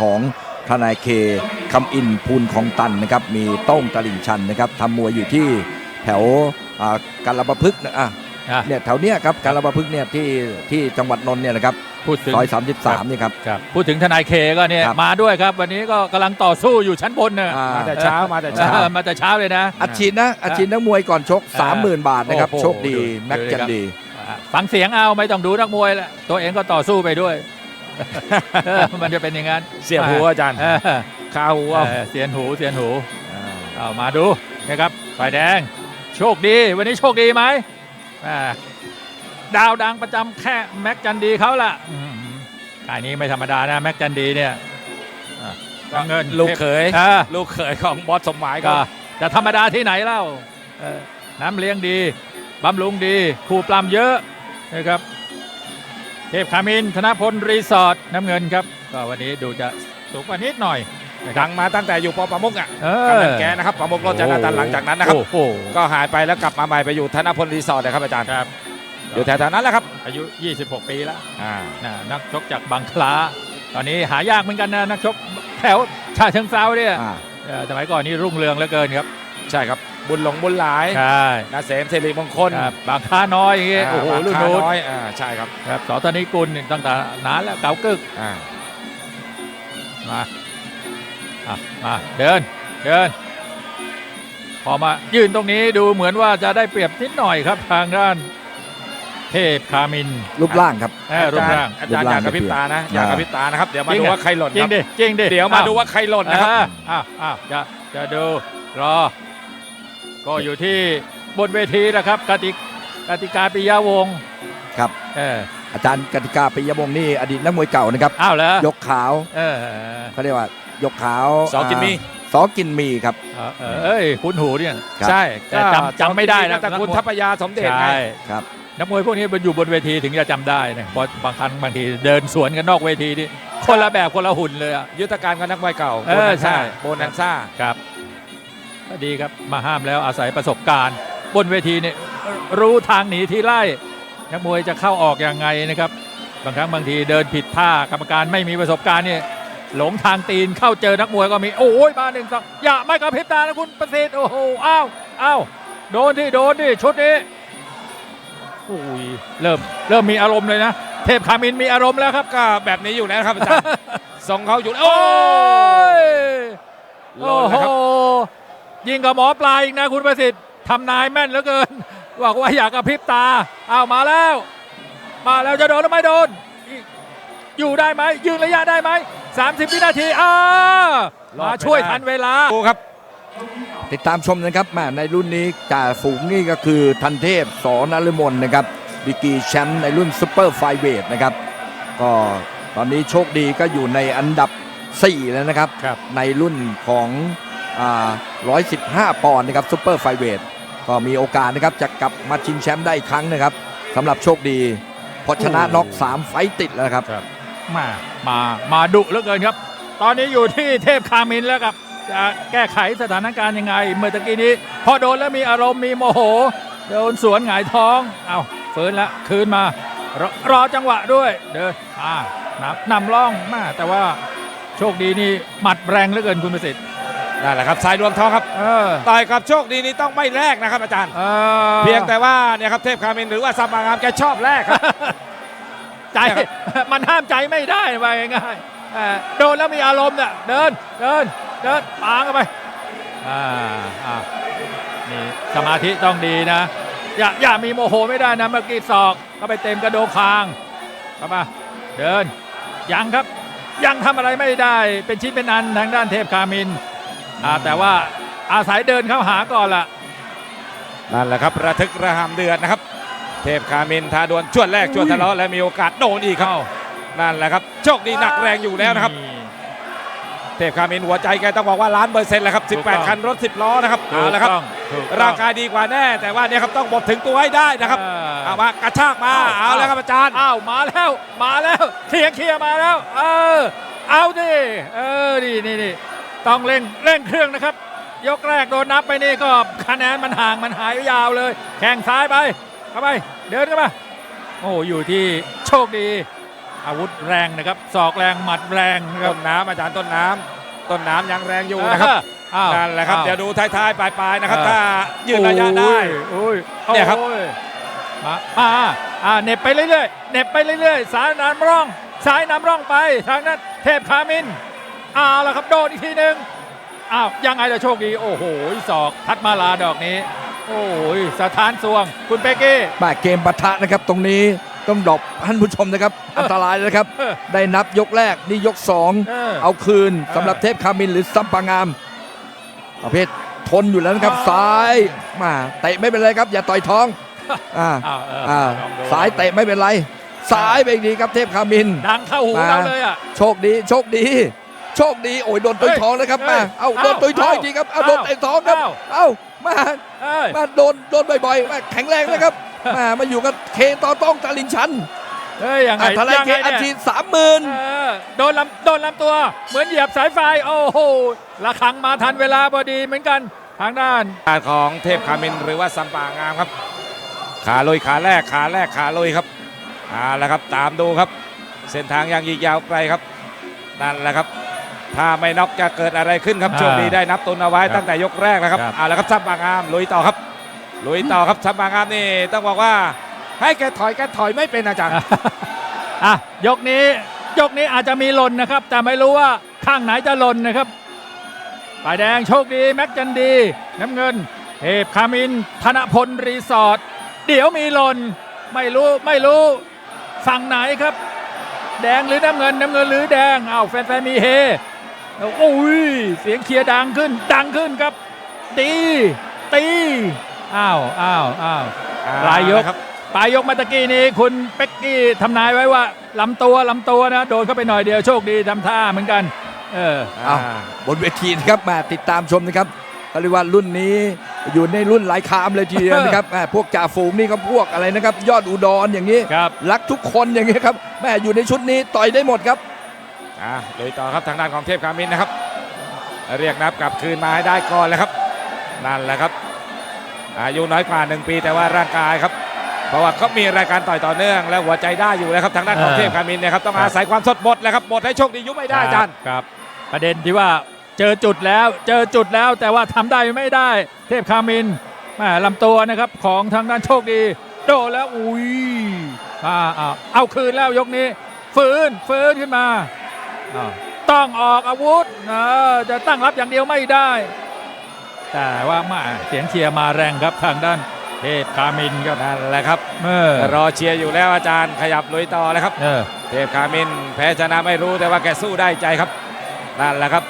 ของทนายเคคำอินพูนของตันนะครับมีโต้งตลิ่งชันนะครับทำมวยอยู่ที่แถวอ่าการประพฤกษ์นะอะอะเนี่ยแถวเนี้ยครับการประพฤกษ์เนี่ยที่ที่จังหวัดนนท์เนี่ยนะครับพูดถึงซอย33นี่ครับครับพูดถึงทนายเคก็เนี่ยครับมาด้วยครับ วันนี้ก็กำลังต่อสู้อยู่ชั้นบนเนี่ยอ่ามาแต่เช้ามาแต่เช้าเออมาแต่เช้าเลยนะอัดฉีดนะอัดฉีดนักมวยก่อนชก30,000บาทนะครับโอ้โหโชคดีดูแม็กดูจันครับดีอะฟังเสียงเอาไม่ต้องดูนักมวยละตัวเองก็ต่อสู้ไปด้วยเออ มันจะเป็นอย่างนั้นเสียบหัวอาจารย์เออคาหูเอาเออเสียนหูเสียนหูเอามาดูนะครับฝ่ายแดง โชคดี วันนี้โชคดีไหมอ่าดาวดังประจำแค่แม็กจันดีเขาล่ะอืมกายนี้ไม่ธรรมดานะแม็กจันดีเนี่ยอะน้ำเงินลูกเขยอ่าลูกเขยของบอสสมหมายก็ก็จะธรรมดาที่ไหนเล่าเออน้ำเลี้ยงดีบำรุงดี คู่ปลำเยอะนะครับ เทพคามินธนพลรีสอร์ทน้ำเงินครับก็วันนี้ดูจะสูงกว่านิดหน่อยดังมาตั้งแต่อยู่ปอประมุกอะเอกับอนันแกนะครับประมุกรถจักรตันหลังจากนั้นนะครับ โอ้โหก็หายไปแล้วกลับมาใหม่ไปอยู่ธนพลรีสอร์ทนะครับอาจารย์ ครับอยู่แถวๆนั้นแหละครับอายุ 26 ปีแล้วอ่านะนักชกจากบางคล้าตอนนี้หายากเหมือนกันนะนักชกแถวชาเชิงเซาเนี่ยอ่าเออสมัยก่อนนี่รุ่งเรืองเหลือเกินครับ ใช่ครับ บุญหลงบุญหลายใช่นาเสมสิริมงคลครับบางคล้าน้อยอย่างเงี้ยาโอ้โหบางรุ่นค้านู้นน้อยอ่าใช่ครับครับสอธนิกุลนี่ตั้งแต่นานแล้วเก่ากึกอ่ามาอะมาเดินเดินพอมายืนตรงนี้ดูเหมือนว่าจะได้เปรียบนิดหน่อยครับทางด้านเทพคามิน รูปร่างครับเออรูปร่างอาจารย์อยากกระพริบตานะอยากกระพริบตานะครับเดี๋ยวมาดูว่าใครหล่นจริคงรับดิจริงดิเดี๋ยวมาอ้ดูว่าใครหล่นนะครับอ่าอ้าวอ้าวจะจะดูรอ ก็อยู่ที่บนเวทีนะครับกติกกติกาปิยาวงศ์ครับเอออาจารย์กติกาปิยวงศ์นี่อดีตนักมวยเก่านะครับ อ้าวเหรอยกขาวเออเขาเรียกว่ายกขาวสอกินมีาสอกินมีครับ เออเออเอ้ยคุ้นหูเนี่ยครับใช่แต่จำจำไม่ได้นะตระกูลทัพยาสมเด็จไงใช่ครับ นักมวยพวกนี้มันอยู่บนเวทีถึงจะจำได้นะเพราะบางครั้งบางทีเดินสวนกันนอกเวทีนี่คนละแบบคนละหุ่นเลยอะ ยุทธการกับนักมวยเก่าเออใช่ โบนันซ่าครับก็ ดีครับมาห้ามแล้วอาศัยประสบการณ์ บนเวทีเนี่ยรู้ทางหนีที่ไล่นักมวยจะเข้าออกยังไงนะครับ บางครั้งบางทีเดินผิดท่ากรรมการไม่มีประสบการณ์เนี่ยหลงทางตีนเข้าเจอนักมวยก็มีโอ้ยมาหนึ่งสองอย่าไม่กระพริบตานะคุณประสิทธิ์โอ้โหอ้าวอ้าวโดนที่โดนที่ชุดนี้โอ้ยเริ่มเริ่มมีอารมณ์เลยนะ เทพคามินมีอารมณ์แล้วครับก็แบบนี้อยู่แล้วครับอาจารย์ส่งเขาอยู่โอ้โอ้ยโหโอ้โหครับ ยิงกับหมอปลายอีกนะคุณประสิทธิ์ทำนายแม่นเหลือเกินบอกว่าอยากกระพริบตาเอาวมาแล้ว มาแล้วจะโดนหรือไม่โดนอีกอยู่ได้ไหมยืนระยะได้ไหม 30 วินาทีอ้ามาช่วยทันเวลาดูครับ ติดตามชมนะครับแม่ในรุ่นนี้จ่าฝูงนี่ก็คือทันเทพสอนฤมลนะครับดีกรีแชมป์ในรุ่นซูเปอร์ไฟเวทนะครับ ก็ตอนนี้โชคดีก็อยู่ในอันดับ 4 แล้วนะครับครับในรุ่นของอ่า 115 ปอนด์นะครับซูเปอร์ไฟเวทก็มีโอกาสนะครับจะกลับมาชิงแชมป์ได้อีกครั้งนะครับสำหรับโชคดีเพราะชนะน็อก3 ไฟต์ติดแล้วครับ มามามาดุเหลือเกินครับ ตอนนี้อยู่ที่เทพคามินแล้วครับจะแก้ไขสถานการณ์ยังไง เมื่อตะกี้นี้ พอโดนแล้วมีอารมณ์มีโมโห โดนสวนหงายท้องเอาฟื้นแล้วคืนมารอรอจังหวะด้วย เดินอ่านำนำร่องมาแต่ว่าโชคดีนี่หมัดแรงเหลือเกินคุณประสิทธิ์ นั่นแหละครับสายรวมทองครับเออต่อยกับโชคดีนี่ต้องไม่แลกนะครับอาจารย์ เออเพียงแต่ว่าเนี่ยครับเทพคามินหรือว่าซัมมางามแกชอบแลกครับ ใจ มันห้ามใจไม่ได้ว่าง่ายๆเออโดนแล้วมีอารมณ์เนี่ยเดินเดินเดินปางเข้าไปอ่าอ่านี่สมาธิต้องดีนะ อย่าอย่ามีโมโหไม่ได้นะเมื่อกี้ศอกก็ไปเต็มกระโดงคางเข้ามาเดินยังครับ ยังทำอะไรไม่ได้เป็นชิ้นเป็นอันทางด้านเทพคามิน อ่าแต่ว่าอาศัยเดินเข้าหาก่อนละนั่นแหละครับระทึกระหำเดือดนะครับ เทพคามินท้าดวลชวนแรกชวนทะเลาะและมีโอกาสโดนอีกครับเข้านั่นแหละครับโชคดีหนักแรงอยู่แล้วนะครับ เทพคามินหัวใจแกต้องบอกว่าล้านเปอร์เซ็นต์แล้วครับถูกต้อง18 คันรถ 10 ล้อนะครับถูเอากละครับต้องถูกต้องร่างกายดีกว่าแน่ แต่ว่าเนี่ยครับต้องบดถึงตัวให้ได้นะครับอ่าเอามากระชากมาเอาแล้วครับอาจารย์อ้าวมาแล้วมาแล้วเคลียร์เคลียร์มาแล้ว เออเอาดิเออนี่นี่นี่ ต้องเร่งเร่งเครื่องนะครับ ยกแรกโดนนับไปนี่ก็คะแนนมันห่างมันหายยาวเลย แข่งซ้ายไปเข้าไปเดินเข้ามาโอ้อยู่ที่โชคดี อาวุธแรงนะครับศอกแรงหมัดแรงนะครัต้บนน้ำอาจารย์ต้นน้ำต้นน้ำยังแรงอยู่นะครับอ้าวนั่นแหละครับอ้าวเดี๋ยวดูท้ายๆปลายๆนะครับเออถ้ายืนระยะได้โอ้ยเนี่ยครับโอ้มามาอ่าเหน็บไปเรื่อยๆเหน็บไปเรื่อยๆ สายน้ำร่อง สายน้ำร่องไปทางนั้นเทพคามิน อ้าวแล้วครับโดนอีกทีหนึ่งอ้าวยังไงล่ะโชคดีโอ้โหศอกทัดมาลาดอกนี้ โอ้ยสถานสวง คุณเป๊กกี้มาเกมปะทะนะครับตรงนี้ต้องดรอปท่านผู้ชมนะครับ อันตรายนะครับ เออได้นับยกแรกนี่ยกสองเออเอาคืนเออสำหรับเทพคามินหรือซัมปางามประเภททนอยู่แล้วนะครับอ๋อ ซ้ายมาเตะไม่เป็นไรครับ อย่าต่อยท้องอ่าอ้าวเอออ่าลองดูสายเตะไม่เป็นไรซ้ายไปอีกทีครับเทพคามิน ดังเข้าหูมา เราเลยอะ โชคดีโชคดี โชคดีโอ้ยโดนตุยเฮ้ยท้องนะครับเฮ้มายเอาเอ้าโดนตุยท้องเอ้าอีกทีครับเอาเอ้าโดนเตะท้องครับเอ้าเอามาเอ้ยมาโดนโดนบ่อยๆมาแข็งแรงนะครับมามาอยู่กับเคต่อต้องตาลิงชันเฮ้ยยังไงอะทลายยังเคไงอัดเนี่ยฉีดสามหมื่นเออโดนลำโดนลำตัว เหมือนเหยียบสายไฟโอ้โหระคังมาทันเวลาพอดีเหมือนกันทางด้านการของเทพคามินหรือว่าซัมปางามครับ ขาลุยขาแรกขาแรกขาลุยครับเอาละครับตามดูครับ เส้นทางยังอีกยาวไกลครับนั่นแหละครับ ถ้าไม่น็อกจะเกิดอะไรขึ้นครับอ่าโชคดีได้นับตุนเอาไว้ครับตั้งแต่ยกแรกนะครับครับเอาละครับซัมปางามลุยต่อครับลุยต่อครับซัมปางามนี่ต้องบอกว่าให้แกถอยแกถอยไม่เป็นอาจารย์อะยกนี้ยกนี้อาจจะมีหล่นนะครับ แต่ไม่รู้ว่าข้างไหนจะหล่นนะครับฝ่ายแดงโชคดีแม็กจันดี น้ำเงินเทพคามิน ธนพลรีสอร์ทเดี๋ยวมีหล่นไม่รู้ไม่รู้ฝั่งไหนครับ แดงหรือน้ำเงินน้ำเงินหรือแดงอ้าวแฟนๆมีเฮ โอ้ยเสียงเชียร์ดังขึ้น ดังขึ้นครับ ตี ตีอ้าวอ้าวอ้าวปลายยกครับปลายยกเมาตะกี้นี้คุณเป็กกี้ทำนายไว้ว่าลำตัวลำตัวนะโดนเข้าไปหน่อยเดียวโชคดีทำท่าเหมือนกัน เออเอาบนเวทีนะครับมาติดตามชมนะครับเขาเรียกว่ารุ่นนี้อยู่ในรุ่นหลายคามเลยทีเดียวนะครับแม่พวกจ่าฝูงนี่ก็พวกอะไรนะครับ ยอดอุดรอย่างนี้ครับรักทุกคนอย่างนี้ครับแม่อยู่ในชุดนี้ต่อยได้หมดครับ อ่าลุยต่อครับทางด้านของเทพคามินนะครับ เรียกนับกลับคืนมาให้ได้ก่อนเลยครับ นั่นแหละครับ อายุน้อยกว่า 1 ปีแต่ว่าร่างกายครับ เพราะว่าเขามีรายการต่อยต่อเนื่อง และหัวใจได้อยู่แล้วครับทางด้านของเทพคามินเนะครับต้องอาศัยความสดหมดเลยครับหมดให้โชคดียุบไม่ได้อาจารย์ครับ ประเด็นที่ว่าเจอจุดแล้วเจอจุดแล้วแต่ว่าทำได้ไม่ได้ เทพคามินแม่ลำตัวนะครับของทางด้านโชคดี โดนแล้วอุ้ยอ่าเอาคืนแล้วยกนี้ ฟื้นฟื้นขึ้นมา ต้องออกอาวุธเออจะตั้งรับอย่างเดียวไม่ได้ แต่ว่ามาเสียงเชียร์มาแรงครับทางด้านเทพคามินครับนั่นแหละครับเออรอเชียร์อยู่แล้วอาจารย์ขยับลุยต่อเลยครับเออเทพคามินแพ้ชนะไม่รู้แต่ว่าแกสู้ได้ใจครับนั่นแหละครับ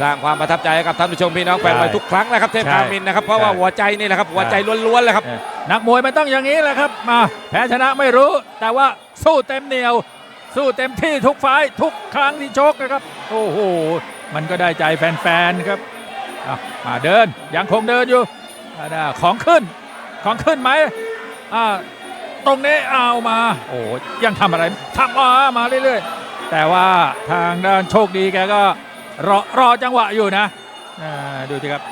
สร้างความประทับใจให้กับท่านผู้ชมพี่น้องแฟนมวยทุกครั้งนะครับ เทพคามินนะครับเพราะว่าหัวใจนี่แหละครับหัวใจล้วนๆเลยครับเออนักมวยมันต้องอย่างนี้แหละครับมาแพ้ชนะไม่รู้แต่ว่าสู้เต็มเหนียว สู้เต็มที่ทุกไฟท์ทุกครั้งที่ชกนะครับ โอ้โห มันก็ได้ใจแฟนๆครับอะมาเดินยังคงเดินอยู่อ่าน่ะของขึ้นของขึ้นไหมอ่าตรงนี้เอามา โอ้ยังทำอะไรทำมามาเรื่อยๆ แต่ว่าทางด้านโชคดีแกก็รอรอจังหวะอยู่นะอ่าดูสิครับ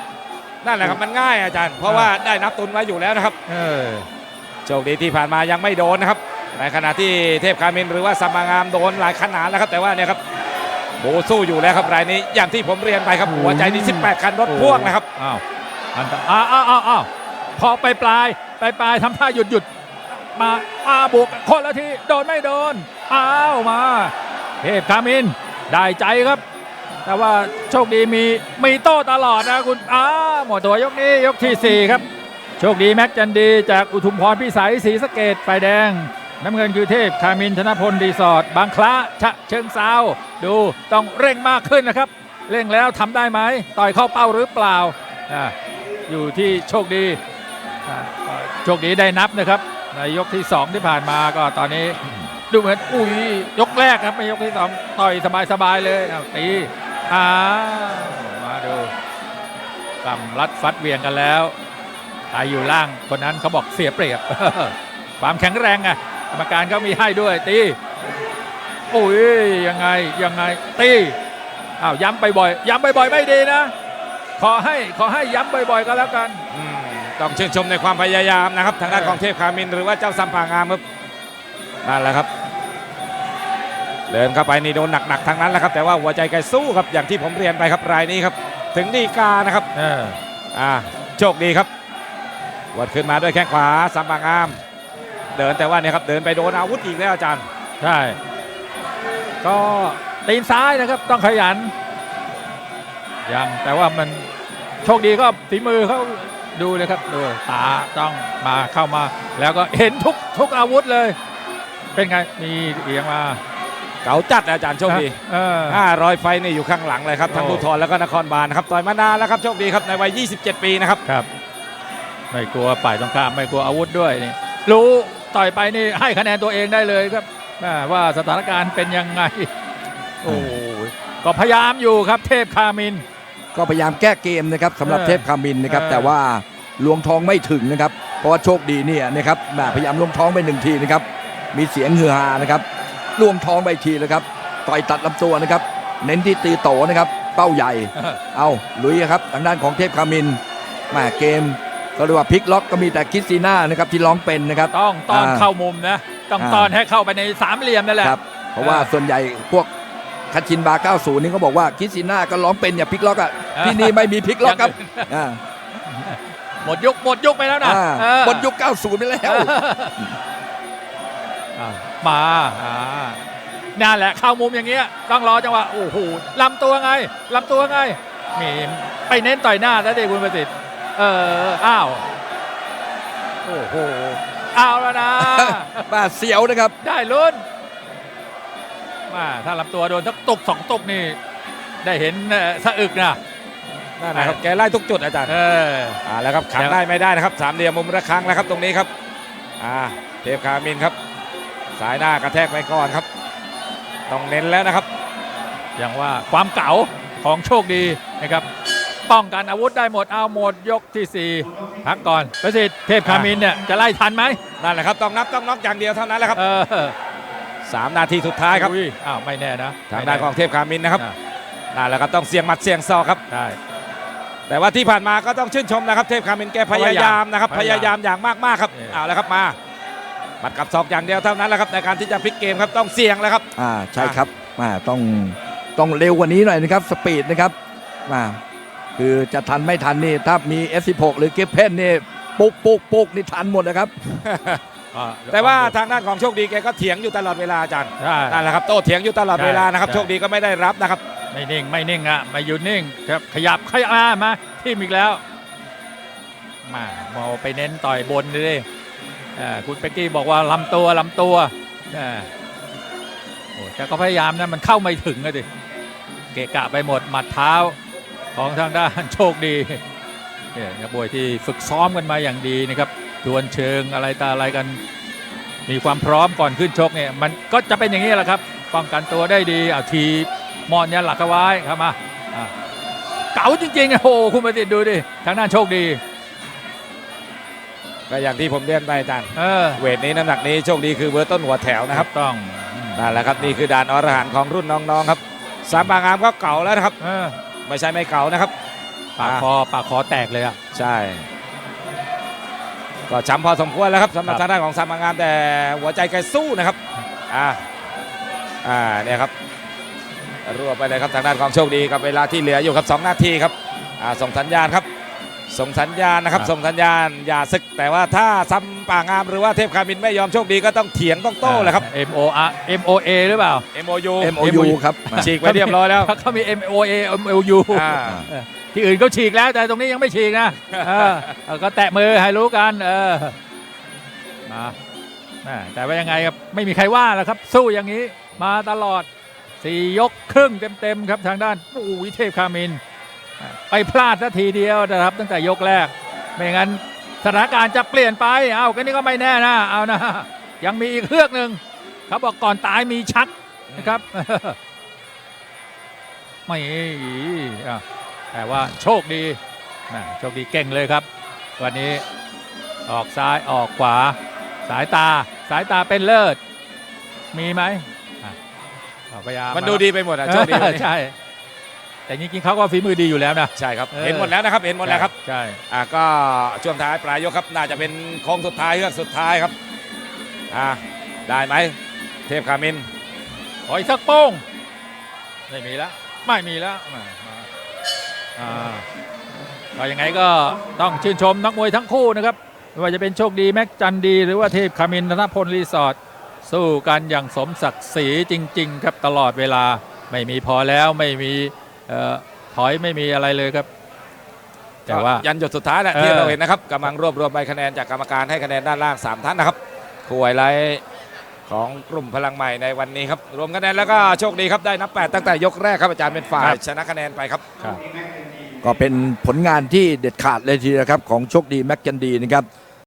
นั่นแหละครับมันง่ายอาจารย์ เพราะว่าได้นับตุนไว้อยู่แล้วนะครับเออโชคดีที่ผ่านมายังไม่โดนนะครับ ในขณะที่เทพคามินหรือว่าสัมมางามโดนหลายขนาดแล้วครับแต่ว่าเนี่ยครับโบสู้อยู่แล้วครับรายนี้อย่างที่ผมเรียนไปครับหัวใจนี่18 คันรถพ่วงนะครับอ้าวอันตอ้าวอ้าวอ้าวอ้าวพอไปปลายไปปลายทำท่าหยุดหยุดมาอาบุกคนละทีโดนไม่โดนอ้าวมา เทพคามินได้ใจครับ แต่ว่าโชคดีมีมีโต้ตลอดนะคุณอ้าหมดตัวยกนี้ยกทีสี่4 ครับ โชคดีแม็กจันดีจากอุทุมพรพิสัยศรีสะเกดไฟแดง น้ำเงินคือเทพคามินธนพลรีสอร์ทบางคล้าฉะเชิงเซาดูต้องเร่งมากขึ้นนะครับ เร่งแล้วทำได้ไหมต่อยเข้าเป้าหรือเปล่าออยู่ที่โชคดีโชคดีได้นับนะครับ ในยกที่ 2 ที่ผ่านมาก็ตอนนี้ดูเหมือนอุ้ยยกแรกครับไม่ยกที่2ต่อยสบายๆเลยเตีอ่ามาดูกำรัดฟัดเวียงกันแล้วใครอยู่ล่างคนนั้นเขาบอกเสียเปรียบความแข็งแรงไงก รรมการก็มีให้ด้วยตีโอ้ยยังไงยังไงตีอ้าวย้ำบ่อยๆย้ำบ่อยๆไม่ดีนะ ขอให้ขอให้ย้ำบ่อยๆก็แล้วกันอืมต้องชื่นชมในความพยายามนะครับทางด้านของเทพคามิน หรือว่าเจ้าสัมปางามครับนั่นแหละครับเดินเข้าไปนี่โดนหนักๆทั้งนั้นแหละครับ แต่ว่าหัวใจแกสู้ครับอย่างที่ผมเรียนไปครับรายนี้ครับ ถึงดีกานะครับเอออ่าโชคดีครับวัดขึ้นมาด้วยแข้งขวาสามบางอาม เดินแต่ว่าเนี่ยครับเดินไปโดนอาวุธอีกแล้วอาจารย์ ใช่ ก็ตีนซ้ายนะครับต้องขยัน ยังแต่ว่ามันโชคดีก็ฝีมือเขาดูเลยครับดูตาต้องมาเข้ามา แล้วก็เห็นทุกทุกอาวุธเลย เป็นไงมีเอียงมาเก๋าจัดอาจารย์โชคดีเออ500ไฟนี่อยู่ข้างหลังเลยครับทั้งโอ้ภูทรแล้วก็นครบาลนะครับต่อยมานานแล้วครับโชคดีครับในวัย 27 ปีนะครับครับ ไม่กลัวฝ่ายตรงข้ามไม่กลัวอาวุธด้วยนี่รู้ ต่อยไปนี่ให้คะแนนตัวเองได้เลยครับอ่าว่าสถานการณ์เป็นยังไงโอ้ยก็พยายามอยู่ครับเทพคามิน ก็พยายามแก้เกมนะครับสำหรับเออเทพคามินนะครับเออแต่ว่าลวงท้องไม่ถึงนะครับ เพราะว่าโชคดีเนี่ยนะครับแหม่พยายามลวงท้องไปหนึ่งทีนะครับ มีเสียงฮือฮานะครับลวงท้องไปอีกทีนะครับต่อยตัดลำตัวนะครับ เน้นที่ตีโตนะครับ เป้าใหญ่ เอาลุยครับทางด้านของเทพคามินแหม่เกม ก็เรียกว่าพลิกล็อกก็มีแต่คริสติน่านะครับที่ร้องเป็นนะครับต้องตอนอ่าเข้ามุมนะต้องอ่าตอนให้เข้าไปในสามเหลี่ยมนั่นแหละครับเพราะว่าส่วนใหญ่พวกคัชชินบาร์90 นี่เขาบอกว่าคริสติน่าก็ร้องเป็นอย่าพลิกล็อกอะที่นี่ไม่มีพลิกล็อกครับอ่าหมดยุคหมดยุคไปแล้วนะอ่าเออหมดยุค90ไปแล้วอ่ามาอ่านั่นแหละเข้ามุมอย่างเงี้ยต้องรอจังหวะโอ้โหลำตัวไงลำตัวไงมีไปเน้นต่อยหน้าแล้วเด็กคุณประสิทธิ์ เออ อ้าว โอ้โห เอาแล้วนะป้าเสียวนะครับ ได้ลุ้นมาถ้าลำตัวโดนทักตุกสองตุกนี่ ได้เห็นเอ่อสะอึกนะนั่นนะครับ แกไล่ทุกจุดอาจารย์ เอออ่าแล้วครับขังได้ไม่ได้นะครับ สามเหลี่ยมมุมระฆังแล้วครับตรงนี้ครับ อ่า เทพคามินครับ สายหน้ากระแทกไปก่อนครับ ต้องเน้นแล้วนะครับ อย่างว่าความเก๋าของโชคดีนะครับ ป้องกันอาวุธได้หมดเอาหมดยกที่4พักก่อนประสิทธิ์เทพคามินเนี่ยจะไล่ทันไหมนั่นแหละครับต้องนับต้องน็อกอย่างเดียวเท่านั้นแหละครับเออสามนาทีสุดท้ายครับอุ้อ้าวไม่แน่นะทางด้านของเทพคามินนะครับอ่านั่นแหละครับต้องเสี่ยงหมัดเสี่ยงศอกครับได้แต่ว่าที่ผ่านมาก็ต้องชื่นชมนะครับเทพคามินแกพยายามนะครับพยายามอย่างมากๆครับเออเอาแล้วครับมาหมัดกับศอกอย่างเดียวเท่านั้นแหละครับในการที่จะพลิกเกมครับต้องเสี่ยงแล้วครับอ่าใช่ครับอ่าต้องต้องเร็วกว่านี้หน่อยนะครับสปีดนะครับอ่า คือจะทันไม่ทันนี่ถ้ามี F16 หรือเก็บเพนนี่ปุกปุกปุกนี่ทันหมดนะครับอ่าแต่ว่าทางด้านของโชคดีแกก็เถียงอยู่ตลอดเวลาอาจารย์ใช่ นั่นแหละครับโต้เถียงอยู่ตลอดเวลานะครับใช่ โชคดีก็ไม่ได้รับนะครับ ไม่นิ่งไม่นิ่งอะไม่หยุดนิ่งครับขยับขยับมามาทีมอีกแล้วมาเมาไปเน้นต่อยบนดิอ่าคุณเป็กกี้บอกว่าลำตัวลำตัวอ่าโอ้แต่ก็พยายามนะมันเข้าไม่ถึงเลยดิเกะกะไปหมดหมัดเท้า ของทางด้านโชคดีเนี่ยนักบวยที่ฝึกซ้อมกันมาอย่างดีนะครับดวลเชิงอะไรตาอะไรกัน มีความพร้อมก่อนขึ้นชกเนี่ยมันก็จะเป็นอย่างนี้แหละครับป้องกันตัวได้ดีเอาทีมอนยันหลักเอาไว้ครับมาอะเก๋าจริงๆโอ้โหคุณประสิทธิ์ดูดิทางด้านโชคดีก็อย่างที่ผมเรียนไปอาจารย์เออเวทนี้น้ำหนักนี้โชคดีคือเบอร์ต้นหัวแถวนะครับต้องอืมนั่นแหละครับนี่คือด่านอรหันต์ของรุ่นน้องๆครับสามบางอามก็เก่าแล้วนะครับเออ ไม่ใช่ไม่เก่านะครับ ปากอะคอปากคอแตกเลยอะใช่ ก็ช้ำพอสมควรแล้วครับสำหรับครับทางด้านของสามบางอามแต่หัวใจแกสู้นะครับอ่าอ่าเนี่ยครับรัวไปเลยครับทางด้านของโชคดีกับเวลาที่เหลืออยู่ครับสองนาทีครับอ่าส่งสัญญาณครับ ส่งสัญญาณนะครับ ส่งสัญญาณอย่าศึกแต่ว่าถ้าซ้ำ ป่างามหรือว่าเทพคามินไม่ยอมโชคดีก็ต้องเถียงต้องโต้แหละครับ M O R M O A หรือเปล่า MOU MOU ครับอ่าฉีกไปเรียบร้อยแล้วเขามี M O A M O U อ่าที่อื่นเขาฉีกแล้วแต่ตรงนี้ยังไม่ฉีกนะเออเออก็แตะมือให้รู้กันเออมาแม่แต่ว่ายังไงครับไม่มีใครว่าแล้วครับ สู้อย่างนี้มาตลอดสี่ยกครึ่งเต็มๆครับทางด้านโอ้วิเทพคามิน ไปพลาดสักทีเดียวนะครับตั้งแต่ยกแรก ไม่งั้น สถานการณ์จะเปลี่ยนไป เอาก็นี่ก็ไม่แน่นะ เอานะ ยังมีอีกเครื่องหนึ่งเขาบอกก่อนตายมีชักนะครับ ไม่อะแต่ว่าโชคดีแหม่โชคดีเก่งเลยครับ วันนี้ออกซ้ายออกขวา สายตาสายตาเป็นเลิศ มีไหมอะเอาพยายามมันดูดีไปหมดอะโชคดีวันนี้ใช่ แต่จริงๆเขาก็ฝีมือดีอยู่แล้วนะ ใช่ครับ เออ เห็นหมดแล้วนะครับ เห็นหมดแล้วครับ ใช่อ่าก็ช่วงท้ายปลายยกครับ น่าจะเป็นโค้งสุดท้ายเฮือกสุดท้ายครับ อ่าได้ไหม เทพคามิน ขออีกสักโป้งไม่มีแล้วไม่มีแล้วมามาอ่าก็ยังไงก็ต้องชื่นชมนักมวยทั้งคู่นะครับไม่ว่าจะเป็นโชคดีแม็กจันดี หรือว่าเทพคามินธนพลรีสอร์ทสู้กันอย่างสมศักดิ์ศรีจริง ๆ ครับตลอดเวลาไม่มีพอแล้วไม่มีเอ่อ ถอยไม่มีอะไรเลยครับแต่ว่ายันหยดสุดท้ายแหละเออที่เราเห็นนะครับกำลังรวบรวมใบคะแนนจากกรรมการให้คะแนนด้านล่าง 3 ท่านนะครับคู่ไฮไลท์ของกลุ่มพลังใหม่ในวันนี้ครับ รวมคะแนนแล้วก็โชคดีครับได้นับ 8 ตั้งแต่ยกแรกครับอาจารย์เป็นฝ่ายชนะคะแนนไปครับครับก็เป็นผลงานที่เด็ดขาดเลยทีเดียวครับของโชคดีแม็กจันดีนะครับ